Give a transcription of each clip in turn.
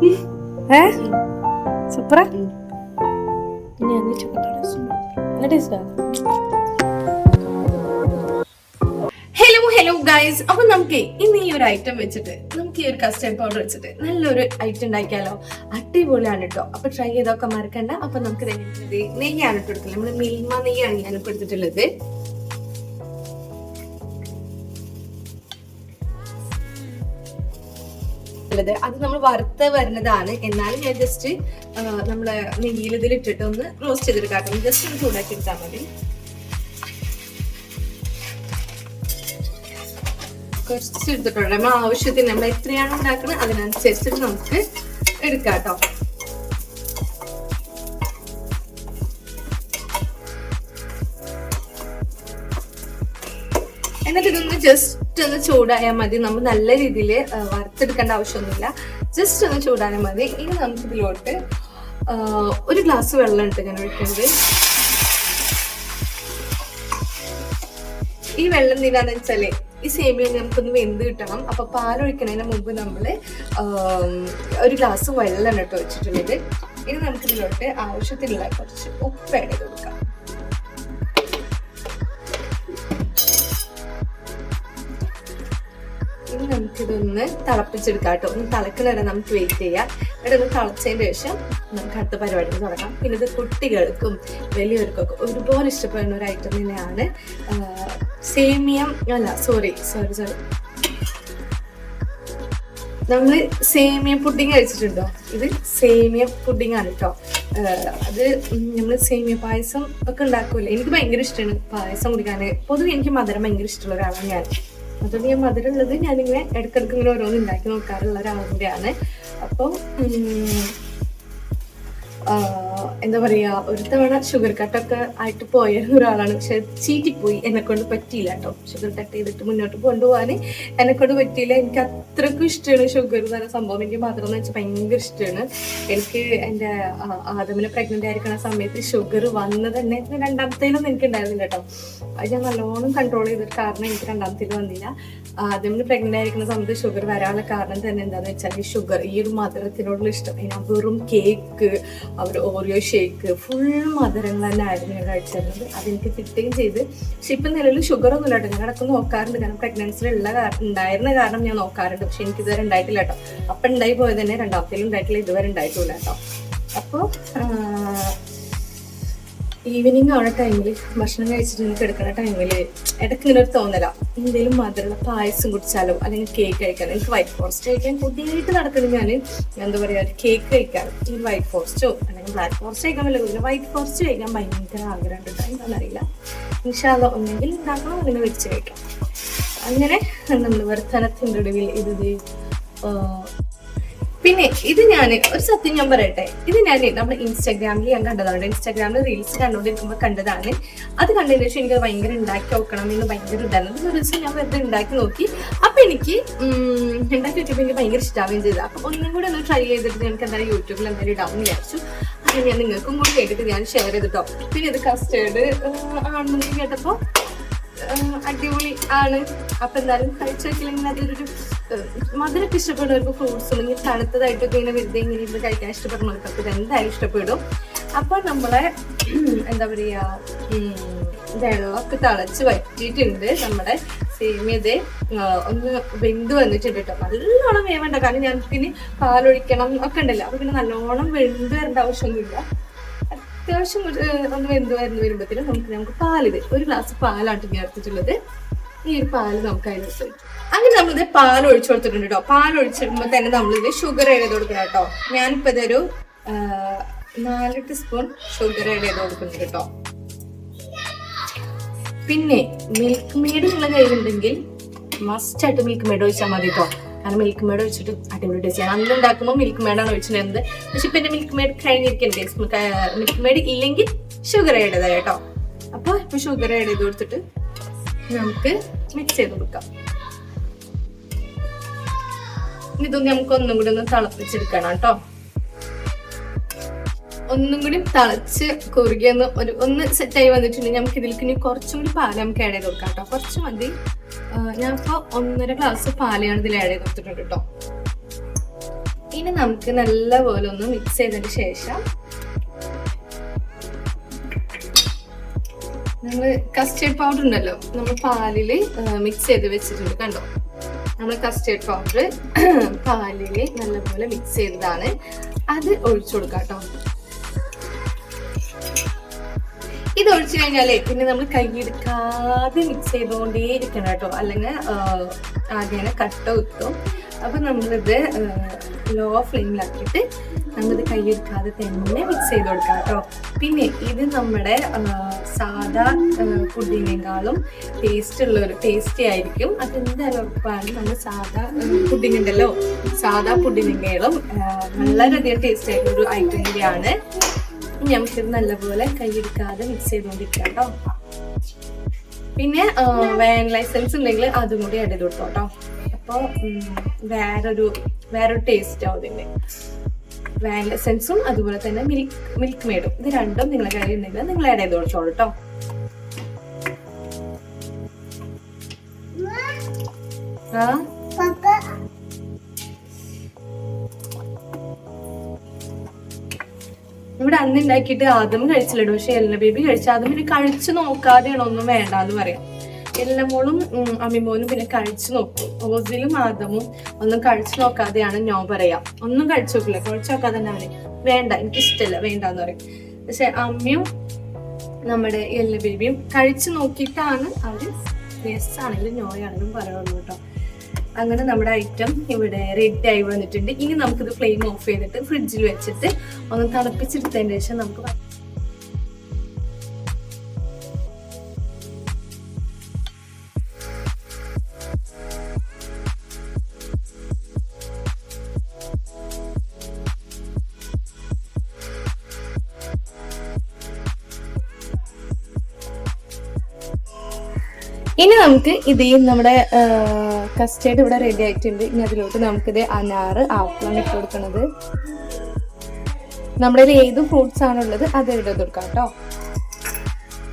ഏ? സൂപ്പറാ? Hello hello guys അപ്പൊ നമുക്ക് ഇന്ന് ഈ ഒരു ഐറ്റം വെച്ചിട്ട് നമുക്ക് ഈ ഒരു കസ്റ്റേർഡ് പൗഡർ വെച്ചിട്ട് നല്ലൊരു ഐറ്റം ഉണ്ടാക്കിയാലോ? അടിപൊളിയാണ് കേട്ടോ അപ്പൊ ട്രൈ ചെയ്തൊക്കെ മറക്കണ്ട. അപ്പൊ നമുക്ക്? നെയ്യാണ് ഇട്ട് കൊടുക്കുന്നത് നമ്മൾ മിൽമ നെയ്യാണ് ഞാൻ ഇപ്പൊ എടുത്തിട്ടുള്ളത്. ഉള്ളത്. അത് നമ്മൾ വറുത്ത് വരുന്നതാണ്. എന്നാലും ഞാൻ ജസ്റ്റ് നമ്മൾ നെയ്യിൽ ഇതിൽ ഇട്ടിട്ട് ഒന്ന് റോസ്റ്റ് ചെയ്തെടുക്കാം ജസ്റ്റ് ഒന്ന് ചൂടാക്കി എടുത്താൽ മതി. കുറച്ച് എടുത്തിട്ടുണ്ട്. നമ്മൾ ആവശ്യത്തിന് നമ്മൾ എത്രയാണ് ഉണ്ടാക്കുന്നത് അതിനനുസരിച്ചിട്ട് നമുക്ക് എടുക്കാം എന്നിട്ട് ഇതൊന്ന് ജസ്റ്റ് ഒന്ന് ചൂടായാൽ മതി. നമ്മൾ നല്ല രീതിയിൽ വറുത്തെടുക്കേണ്ട ആവശ്യമൊന്നുമില്ല. ജസ്റ്റ് ഒന്ന് ചൂടായാൽ മതി. ഇനി നമുക്ക് ഇതിലോട്ട് ഒരു ഗ്ലാസ് വെള്ളം ഉണ്ട് ഞാൻ ഒഴിക്കുന്നത് ഈ വെള്ളം എന്തിനാന്ന് വെച്ചാൽ ഈ സേമിയ നമുക്കൊന്ന് വെന്ത് കിട്ടണം. അപ്പൊ പാൽ ഒഴിക്കുന്നതിന് മുമ്പ് നമ്മൾ ഒരു ഗ്ലാസ് വെള്ളം കേട്ടോ വെച്ചിട്ടുള്ളത്. ഇനി നമുക്ക് ഇതിലോട്ട് ആവശ്യത്തിനുള്ള കുറച്ച് ഉപ്പ് ചെയ്ത് കൊടുക്കാം. നമുക്കിതൊന്ന് തിളപ്പിച്ചെടുക്കാം കേട്ടോ. ഒന്ന് തിളക്കുന്ന വരെ നമുക്ക് വെയിറ്റ് ചെയ്യാം. ഇവിടെ ഒന്ന് തിളച്ചതിന് ശേഷം നമുക്ക് അടുത്ത പരിപാടി തുടങ്ങാം. പിന്നെ ഇത് കുട്ടികൾക്കും വലിയവർക്കൊക്കെ ഒരുപോലെ ഇഷ്ടപ്പെടുന്ന ഒരു ഐറ്റം തന്നെയാണ് സേമിയം അല്ല സോറി സോറി സോറി നമ്മൾ സേമിയ പുഡിങ് കഴിച്ചിട്ടുണ്ടോ? ഇത് സേമിയ പുഡിങ് ആണ് കേട്ടോ. അത് നമ്മൾ സേമിയ പായസം ഒക്കെ ഉണ്ടാക്കൂലേ? എനിക്ക് ഭയങ്കര ഇഷ്ടമാണ് പായസം കുടിക്കാൻ പൊതുവെ എനിക്ക് മധുരം ഭയങ്കര ഇഷ്ടമുള്ള ഒരാളാണ് ഞാൻ. അതുകൊണ്ട് ഞാൻ മധുരം ഉള്ളത് ഞാനിങ്ങനെ ഇടയ്ക്കിടയ്ക്ക് ഇങ്ങനെ ഓരോന്ന് ഉണ്ടാക്കി നോക്കാറുള്ള ഒരാളും അപ്പോൾ എന്താ പറയാ ഒരു തവണ ഷുഗർ കട്ടൊക്കെ ആയിട്ട് പോയ ഒരാളാണ്. പക്ഷെ ചീറ്റിപ്പോയി. എന്നെ കൊണ്ട് പറ്റിയില്ല കേട്ടോ ഷുഗർ കട്ട് ചെയ്തിട്ട് മുന്നോട്ട് കൊണ്ടുപോകാൻ എന്നെ കൊണ്ട് പറ്റിയില്ല. എനിക്ക് അത്രക്കും ഇഷ്ടമാണ് ഷുഗർ എന്ന് പറയുന്ന സംഭവം. എനിക്ക് മാത്രം എന്ന് വെച്ചാൽ ഭയങ്കര ഇഷ്ടമാണ്. എനിക്ക് എന്റെ ആദമിനെ പ്രഗ്നന്റ് ആയിരിക്കുന്ന സമയത്ത് ഷുഗർ വന്നത് തന്നെ രണ്ടാമത്തേലൊന്നും എനിക്ക് ഉണ്ടായിരുന്നില്ല കേട്ടോ അത് ഞാൻ നല്ലോണം കൺട്രോൾ ചെയ്തിട്ട് കാരണം എനിക്ക് രണ്ടാമത്തേൽ വന്നില്ല. ആദ്യം പ്രഗ്നന്റ് ആയിരിക്കുന്ന സമയത്ത് ഷുഗർ വരാനുള്ള കാരണം തന്നെ എന്താണെന്ന് വെച്ചാൽ ഷുഗർ ഈ ഒരു മധുരത്തിനോടുള്ള ഇഷ്ടം. വെറും കേക്ക് അവർ ഓറിയോ ഷേക്ക് ഫുൾ മധുരങ്ങൾ തന്നെ ആയിരുന്നു ഞാൻ കഴിച്ചിരുന്നത് അതെനിക്ക് കിട്ടുകയും ചെയ്ത്. പക്ഷെ ഇപ്പം നിലവിൽ ഷുഗർ ഒന്നും ഇല്ല കേട്ടോ ഞാൻ നോക്കാറുണ്ട്. കാരണം പ്രഗ്നൻസിലുള്ള ഉണ്ടായിരുന്ന കാരണം ഞാൻ നോക്കാറുണ്ട്. പക്ഷെ എനിക്ക് ഇതുവരെ ഉണ്ടായിട്ടില്ല കേട്ടോ. അപ്പം ഉണ്ടായി പോയത് തന്നെ രണ്ടാമത്തേലും ഉണ്ടായിട്ടില്ല ഇതുവരെ ഉണ്ടായിട്ടില്ല കേട്ടോ. അപ്പോൾ ഈവനിങ് ആവുന്ന ടൈമിൽ ഭക്ഷണം കഴിച്ചിട്ട് എനിക്ക് എടുക്കുന്ന ടൈമിൽ ഇടയ്ക്ക് ഇങ്ങനെ ഒരു തോന്നല. എന്തെങ്കിലും മധുരമുള്ള പായസം കുടിച്ചാലോ? അല്ലെങ്കിൽ കേക്ക് കഴിക്കാനോ? എനിക്ക് വൈറ്റ് ഫോറസ്റ്റ് കഴിക്കാൻ പുതിയതായിട്ട് നടക്കുന്നത് ഞാൻ എന്താ പറയുക ഒരു കേക്ക് കഴിക്കാൻ ഈ വൈറ്റ് ഫോറസ്റ്റോ അല്ലെങ്കിൽ ബ്ലാക്ക് ഫോറസ്റ്റ് കഴിക്കാൻ വല്ല കൂടുതൽ വൈറ്റ് ഫോറസ്റ്റ് കഴിക്കാൻ ഭയങ്കര ആഗ്രഹമുണ്ട് എന്താണെന്നറിയില്ല ഇൻഷാല്ല ഒന്നെങ്കിൽ ഉണ്ടാക്കണം അങ്ങനെ വെച്ച് കഴിക്കാം. അങ്ങനെ നമ്മൾ വർത്തനത്തിന്റെ ഒടുവിൽ ഇത് പിന്നെ ഇത് ഞാൻ ഒരു സത്യം ഞാൻ പറയട്ടെ. ഇത് ഞാൻ നമ്മുടെ ഇൻസ്റ്റാഗ്രാമിൽ ഞാൻ കണ്ടതാണ്. ഇൻസ്റ്റാഗ്രാമിൽ റീൽസ് കണ്ടുകൊണ്ടിരിക്കുമ്പോൾ കണ്ടതാണ്. അത് കണ്ടതിന് ശേഷം എനിക്ക് ഭയങ്കര ഉണ്ടാക്കി നോക്കണം എന്ന് ഭയങ്കര ഇതാണ് ഒരു ദിവസം ഞാൻ വെറുതെ ഉണ്ടാക്കി നോക്കി. അപ്പം എനിക്ക് ഉണ്ടാക്കി വെച്ചപ്പോൾ എനിക്ക് ഭയങ്കര ഇഷ്ടാവുകയും ചെയ്തത് അപ്പം ഒന്നും കൂടെ ഒന്ന് ട്രൈ ചെയ്തിട്ട് എനിക്ക് എന്തായാലും യൂട്യൂബിൽ എന്തായാലും ഇടാമെന്ന് വിചാരിച്ചു. അങ്ങനെ ഞാൻ നിങ്ങൾക്കും കൂടി കേട്ടിട്ട് ഞാൻ ഷെയർ ചെയ്തിട്ടോ. പിന്നെ ഇത് കസ്റ്റേർഡ് ആണെന്ന് കേട്ടപ്പോൾ അടിപൊളി ആണ്. അപ്പൊ എന്തായാലും കഴിച്ചു വെക്കില്ലെങ്കിൽ അതൊരു മധുരമൊക്കെ ഇഷ്ടപ്പെടുന്നവർക്ക് ഫ്രൂട്ട്സ് അല്ലെങ്കിൽ തണുത്തതായിട്ടൊക്കെ ഇങ്ങനെ വെറുതെ ഇങ്ങനെ ഇരുന്ന് കഴിക്കാൻ ഇഷ്ടപ്പെടുന്നവർക്ക് ഇത് എന്തായാലും ഇഷ്ടപ്പെടും. അപ്പൊ നമ്മളെ എന്താ പറയാ വെള്ളമൊക്കെ തിളച്ച് വറ്റിയിട്ടുണ്ട് നമ്മുടെ സേമിയത് ഒന്ന് വെന്ത് വന്നിട്ടുണ്ട് കേട്ടോ. നല്ലോണം വേവണ്ട. കാരണം ഞങ്ങൾക്ക് ഇനി പാലൊഴിക്കണം ഒക്കെ ഉണ്ടല്ലോ. അപ്പൊ പിന്നെ നല്ലോണം വെന്ത് വരേണ്ട ആവശ്യമൊന്നുമില്ല. അത്യാവശ്യം ഒന്ന് വെന്ത് വരുന്ന വരുമ്പോഴത്തേനും നമുക്ക് നമുക്ക് പാലിത് ഒരു ഗ്ലാസ് പാലാണ് ഞാൻ എടുത്തിട്ടുള്ളത് ഈ ഒരു പാൽ നമുക്ക് അതിനകത്ത്. അങ്ങനെ നമ്മളിത് പാൽ ഒഴിച്ചു കൊടുത്തിട്ടുണ്ട് കേട്ടോ. പാൽ ഒഴിച്ചിടുമ്പോൾ തന്നെ നമ്മളിത് ഷുഗർ ആഡ് ചെയ്ത് കൊടുക്കണം കേട്ടോ. ഞാനിപ്പോൾ ഇതൊരു നാല് ടീസ്പൂൺ ഷുഗർ ആഡ് ചെയ്ത് കൊടുക്കുന്നുണ്ട് കേട്ടോ. പിന്നെ മിൽക്ക് മെയ്ഡ് നിങ്ങളുടെ കയ്യിലുണ്ടെങ്കിൽ മസ്റ്റായിട്ട് മിൽക്ക് മെയ്ഡ് ഒഴിച്ചാൽ മതി കേട്ടോ. കാരണം മിൽക്ക് മേഡ് വെച്ചിട്ട് അടിപൊളി ടേസ്റ്റ് അന്ന് ഉണ്ടാക്കുമ്പോൾ മിൽക്ക് മേഡാണ് ഒഴിച്ചിട്ടുണ്ടായിരുന്നത് പക്ഷെ ഇപ്പം എന്റെ മിൽക്ക് മേഡ് കഴിഞ്ഞിരിക്കുന്നത് മിൽക്ക് മേഡ് ഇല്ലെങ്കിൽ ഷുഗർ ആഡ് കേട്ടോ. അപ്പോൾ ഇപ്പോൾ ഷുഗർ ആഡ് ചെയ്ത് കൊടുത്തിട്ട് നമുക്ക് മിക്സ് ചെയ്ത് കൊടുക്കാം. ഇതൊന്ന് നമുക്ക് ഒന്നും കൂടി ഒന്ന് തിളപ്പിച്ചെടുക്കണം കേട്ടോ. ഒന്നും കൂടി തിളച്ച് കുറുകിയൊന്ന് ഒരു ഒന്ന് സെറ്റായി വന്നിട്ടുണ്ടെങ്കിൽ നമുക്ക് ഇതിലേക്ക് ഇനി കുറച്ചും കൂടി പാൽ നമുക്ക് ആഡ് ചെയ്ത് കൊടുക്കാം കേട്ടോ. കുറച്ച് മതി. ഞാൻ ഇപ്പോൾ ഒന്നര ഗ്ലാസ് പാലാണ് ഇതിൽ ആഡ് കൊടുത്തിട്ടുണ്ട് കേട്ടോ ഇനി നമുക്ക് നല്ലപോലെ ഒന്ന് മിക്സ് ചെയ്തതിന് ശേഷം നമ്മൾ കസ്റ്റേർഡ് പൗഡർ ഉണ്ടല്ലോ നമ്മൾ പാലിൽ മിക്സ് ചെയ്ത് വെച്ചിട്ടുണ്ട് കണ്ടോ? നമ്മൾ കസ്റ്റേർഡ് പൗഡർ പാലിൽ നല്ലപോലെ മിക്സ് ചെയ്തതാണ്. അത് ഒഴിച്ചു കൊടുക്കാം കേട്ടോ ഇത് ഒഴിച്ചു കഴിഞ്ഞാലേ പിന്നെ നമ്മൾ കൈയെടുക്കാതെ മിക്സ് ചെയ്തുകൊണ്ടേ ഇരിക്കണം കേട്ടോ. അല്ലെങ്കിൽ ആകെ കട്ട. കുത്തും അപ്പൊ നമ്മളിത് ലോ ഫ്ലെയിമിലാക്കിയിട്ട് നമ്മളിത് കൈയെടുക്കാതെ തന്നെ മിക്സ് ചെയ്ത് കൊടുക്കാം കേട്ടോ. പിന്നെ ഇത് നമ്മുടെ സാധാ പുഡിങ്ങിനേക്കാളും ടേസ്റ്റ് ഉള്ള ഒരു ടേസ്റ്റി ആയിരിക്കും. അതെന്തായാലും ഉറപ്പാണ് നമ്മൾ സാധാ പുഡിംഗ് ഉണ്ടല്ലോ. സാധാ പുഡിങ്ങിനേക്കാളും വളരെയധികം ടേസ്റ്റ് ആയിട്ടുള്ള ഒരു ഐറ്റം കൂടിയാണ് ഇനി നമുക്കിത് നല്ലപോലെ കൈയെടുക്കാതെ മിക്സ് ചെയ്തുകൊണ്ടിരിക്കാം കേട്ടോ. പിന്നെ വാൻ ലൈസൻസ് ഉണ്ടെങ്കിൽ അതും കൂടി ആഡ് ചെയ്ത് കേട്ടോ. അപ്പോൾ വേറൊരു വേറൊരു ടേസ്റ്റ് ആവും ഇതിന്റെ വാൻ ലൈസൻസും അതുപോലെ തന്നെ മിൽക്ക് മിൽക്ക് മേഡും ഇത് രണ്ടും നിങ്ങളെ കയ്യിൽ ഉണ്ടെങ്കിൽ നിങ്ങൾ ആഡ് ചെയ്ത് കൊടുത്തോളൂ കേട്ടോ. ആ? അന്ന് ഉണ്ടാക്കിയിട്ട് ആദ്യം കഴിച്ചില്ലടോ. പക്ഷെ എല്ല ബേബി കഴിച്ചു ആദ്യം പിന്നെ കഴിച്ചു നോക്കാതെയാണ് ഒന്നും വേണ്ട എന്ന് പറയാം. എല്ലമോളും മോളും അമ്മിമോനും പിന്നെ കഴിച്ചു നോക്കും. ഓസിലും ആദമും ഒന്നും കഴിച്ചു നോക്കാതെയാണ് ഞാൻ പറയാം. ഒന്നും കഴിച്ചു നോക്കില്ല. കഴിച്ചു നോക്കാതെ തന്നെ വേണ്ട എനിക്ക് ഇഷ്ടമല്ല വേണ്ടെന്ന് പറയും. പക്ഷെ അമ്മയും നമ്മുടെ എല്ല ബേബിയും കഴിച്ചു നോക്കിയിട്ടാണ് അവർ യെസ് ആണെങ്കിലും നോയാണെങ്കിലും പറയുള്ളൂ കേട്ടോ. അങ്ങനെ നമ്മുടെ ഐറ്റം ഇവിടെ റെഡി ആയി വന്നിട്ടുണ്ട്. ഇനി നമുക്കിത് ഫ്ലെയിം ഓഫ് ചെയ്തിട്ട് ഫ്രിഡ്ജിൽ വെച്ചിട്ട് ഒന്ന് തിളപ്പിച്ചെടുത്തതിന് ശേഷം നമുക്ക് ഇനി നമുക്ക് ഇത് നമ്മുടെ കസ്റ്റേർഡ് ഇവിടെ റെഡി ആയിട്ടുണ്ട്. ഇനി അതിലോട്ട് നമുക്കിത് അനാറ് ആപ്പിളാണ് ഇട്ട് കൊടുക്കുന്നത് നമ്മുടെ കയ്യിൽ ഏത് ഫ്രൂട്ട്സ് ആണുള്ളത് അത് ഇട്ട് കൊടുക്കാം കേട്ടോ.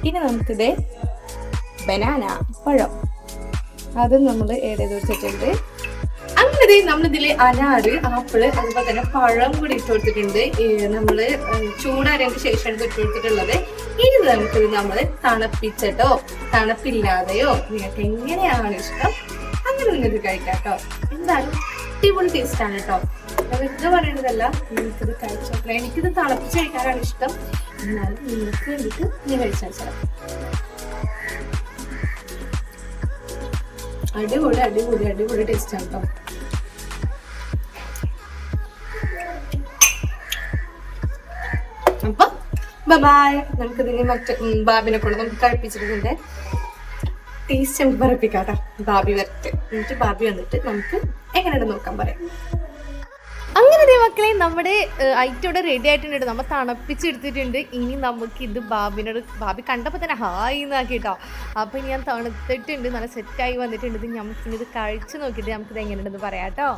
ഇനി നമുക്കിത് ബനാന പഴം. അത് നമ്മൾ ഏഡ് വെച്ചിട്ടുണ്ട്? അങ്ങനെ നമ്മളിതിൽ അനാറ് ആപ്പിൾ അതുപോലെ തന്നെ പഴം കൂടി ഇട്ട് കൊടുത്തിട്ടുണ്ട്. നമ്മൾ ചൂടാറിയതിന് ശേഷമാണ് ഇട്ട് കൊടുത്തിട്ടുള്ളത്. ഇനി നമുക്കിത് നമ്മൾ തണുപ്പിച്ചിട്ടോ തണുപ്പില്ലാതെയോ നിങ്ങൾക്ക് എങ്ങനെയാണ് ഇഷ്ടം അങ്ങനെ നിങ്ങൾക്ക് കഴിക്കാം കേട്ടോ എന്തായാലും അടിപൊളി ടേസ്റ്റ് ആണ് കേട്ടോ വെറുതെ പറയണതല്ല നിങ്ങൾക്കിത് കഴിച്ചോട്ടെ എനിക്കിത് തിളപ്പിച്ച് കഴിക്കാനാണ് ഇഷ്ടം. എന്നാലും നിങ്ങൾക്ക് വേണ്ടിയിട്ട് നീ കഴിച്ചാൽ അടിപൊളി അടിപൊളി അടിപൊളി ടേസ്റ്റ് ആണ് കേട്ടോ അപ്പൊ ബൈ നമുക്ക് ഇതിന് മറ്റേ ബാബിനെ കൊണ്ട് നമുക്ക് കഴിപ്പിച്ചിട്ടുണ്ട്. ടേസ്റ്റ് നമുക്ക് പറപ്പിക്കാം കേട്ടോ. ബാബി വരട്ടെ. എന്നിട്ട് ബാബി വന്നിട്ട് നമുക്ക് എങ്ങനെയുണ്ട് നോക്കാൻ പറയാം. അങ്ങനെ മക്കളെ നമ്മുടെ ഐറ്റം ഇവിടെ റെഡി ആയിട്ടുണ്ട്. നമ്മൾ തണുപ്പിച്ചെടുത്തിട്ടുണ്ട്. ഇനി നമുക്ക് ഇത് ബാബിനോട് ബാബി കണ്ടപ്പോൾ തന്നെ ഹായ് എന്നാക്കി കേട്ടോ അപ്പോൾ ഞാൻ തണുത്തിട്ടുണ്ട് നല്ല സെറ്റായി വന്നിട്ടുണ്ട്. ഇത് നമുക്കിനി ഇത് കഴിച്ച് നോക്കിയിട്ട് നമുക്കിത് എങ്ങനെയുണ്ടെന്ന് പറയാം കേട്ടോ.